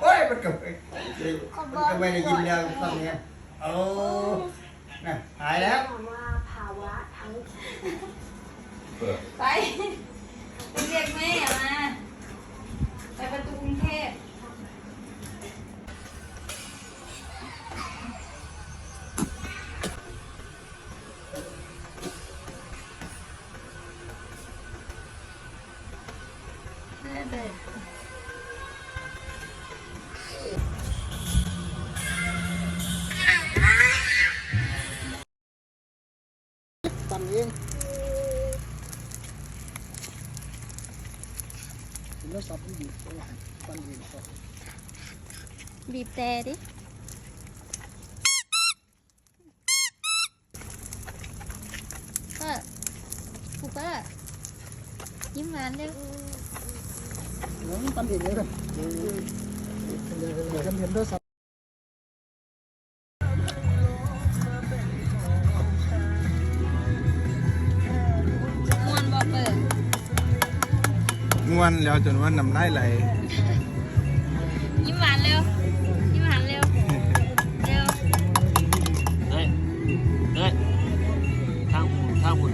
โอ้ยมันก็ไม่มันก็ไม่ได้ยินเรื่องตอนเนี้ยโอ้น่ะหายแล้วว่าภาวะทั้งไปไปเรียกแม่มาไปประตูกรุงเทพ ปั่นเองเป็นรถสับมันอยู่ตรงไหนปั่นเองก็บีบแต่ดิก็คูเปอร์ยิ้มหวานเร็วน้องปั่นเองเลยกันเดี๋ยวเดี๋ยวเดี๋ยวฉันเห็นรถสับ ง่วนแล้วจนว่าน้ำลายไหลยิ้มหวานเร็ว ยิ้มหวานเร็ว เร็วเฮ้ยเฮ้ยทางคุณทางคุณ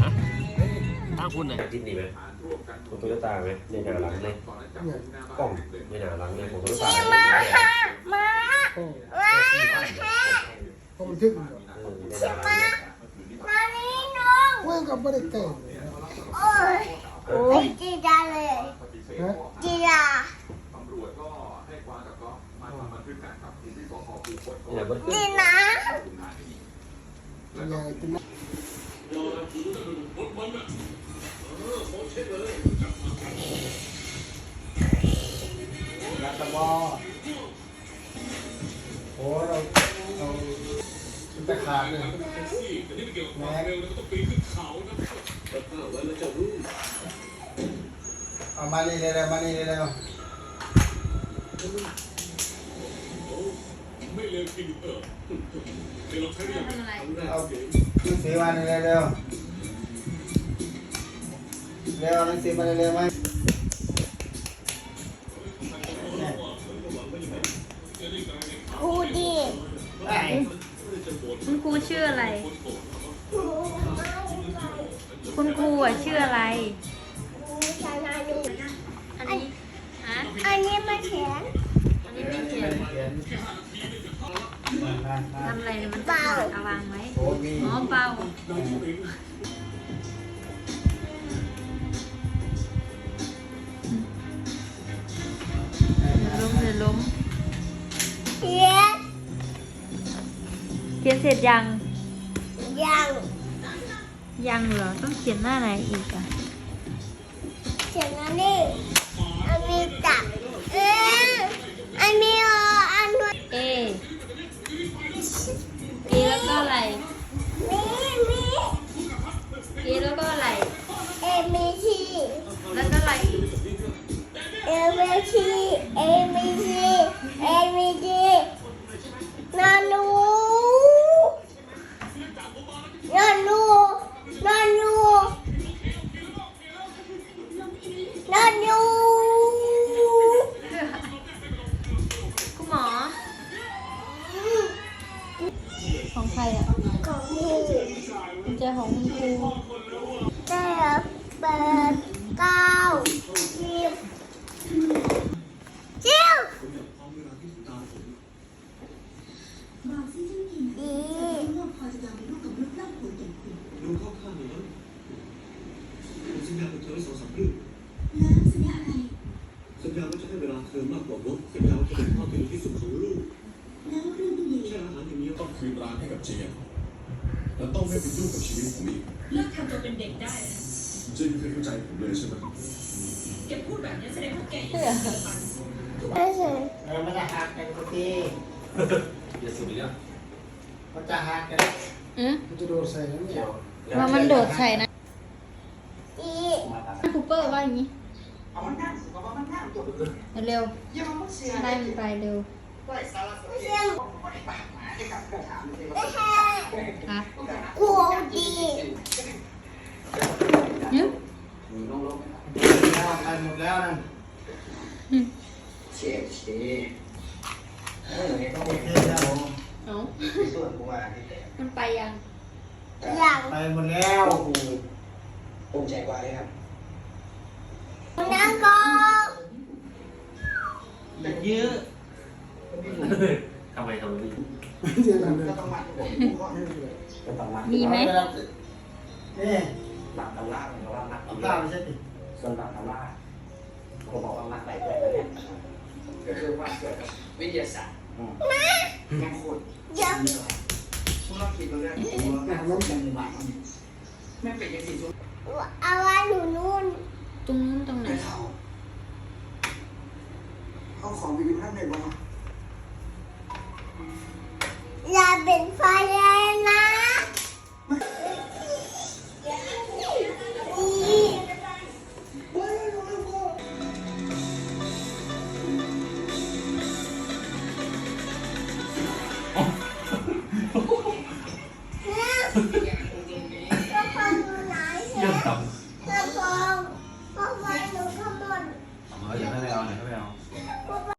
ฮะทางคุณน่ะดิ้นดีไหมของโตโยต้าไหมในหนาหลังเลยกล้องในหนาหลังเลยของโตโยต้าโอ้โอ้มันทึกอยู่เออในหนาหลังเนี่ยว่าก็ไม่ได้เก่งโอ้ย โอ้ยจีดาเลยนะจีดาในหนาเบิ้ลจีนะยายกินนะรัตบอโอ้เราเราจะขาดเลยแม็ก เอามานี่เร็วๆมานี่เร็วทำอะไรๆเอาหนังสือมานี่เร็วๆเร็วเอาหนังสือมาเร็วๆมาเนี่ยครูดีไอ้คุณครูชื่ออะไรคุ ณครูอะชื่ออะไรครูชนะดูอันนี้ฮะอันนี้มาเขียนอันนี้ไม่เขียนเขียนมาทำอะไรเนี่ยมันเปล่าเอาวางไว้โอ้มีอ๋อเปล่าเดี๋ยวล้มเดี๋ยวล้มเขียนเขียนเสร็จยังยัง ยังเหรอ ต้องเขียนหน้าไหนอีกอะ เขียนอันนี้อันนี้จับเอออันนี้เอออันนี้ A A แล้วก็อะไร ของครูได้เปิดเก้าสิบเจ้าดีดูเข้าข้างหนูนะผมสัญญากับเธอไว้สองสามเรื่องแล้วสัญญาอะไรสัญญาว่าจะให้เวลาเธอมากกว่ารถสัญญาว่าจะเป็นพ่อที่ดีที่สุดของลูกแล้วเรื่องนี้แค่อาหารอย่างเดียวต้องคืนร้านให้กับเจีย และต้องไม่ไปยุ่งกับชีวิตผมอีกเลิกทำตัวเป็นเด็กได้นะเจียนไม่เคยเข้าใจผมเลยใช่ไหมแกพูดแบบนี้แสดงว่าแกยังไม่เคยฟังไม่ใช่เออมันจะหักกันทุกทีอย่าสุดเลยมันจะหักกันอือมันจะโดนใส่แล้วเนี่ยว่ามันโดดใส่นะดีคูเปอร์ว่าอย่างนี้เร็วๆได้มันไปเร็ว ไม่ใช่ไม่ใช่ครับครูดียึบแล้วไปหมดแล้วนั่นชโอเคแล้วเอ้าส่วนกูมามันไปยังอย่างไปหมดแล้วภูมิใจกว่าเลยครับนั้นก็แต่เยอะทำไมทำไม ไม่ก็ต้องมัดผมก็ต้องมัดมีไหม นี่ตามตำราเพราะว่ามัดเอาข้าวไม่ใช่ติส่วนตามตำราผมบอกว่ามัดไปเกิดแล้วเนี่ยก็คือว่าเกิดกับวิทยาศาสตร์มังคุดเดี๋ยวพวกเราคิดตรงนี้ผมว่าการล้มกันในบ้านไม่เป็นอย่างที่ทุกเอาไว้หนูนู่นตรงนู้นตรงไหนเขาเขาของไปอยู่ท่านในบ้าน กระโปรงอยู่ไหนเชเยอะฟกจังกระโปรงกอะโปรงอยู่ข้างบนเอาเดี๋ยวให้แมวหน่อยให้ไมวกระโปร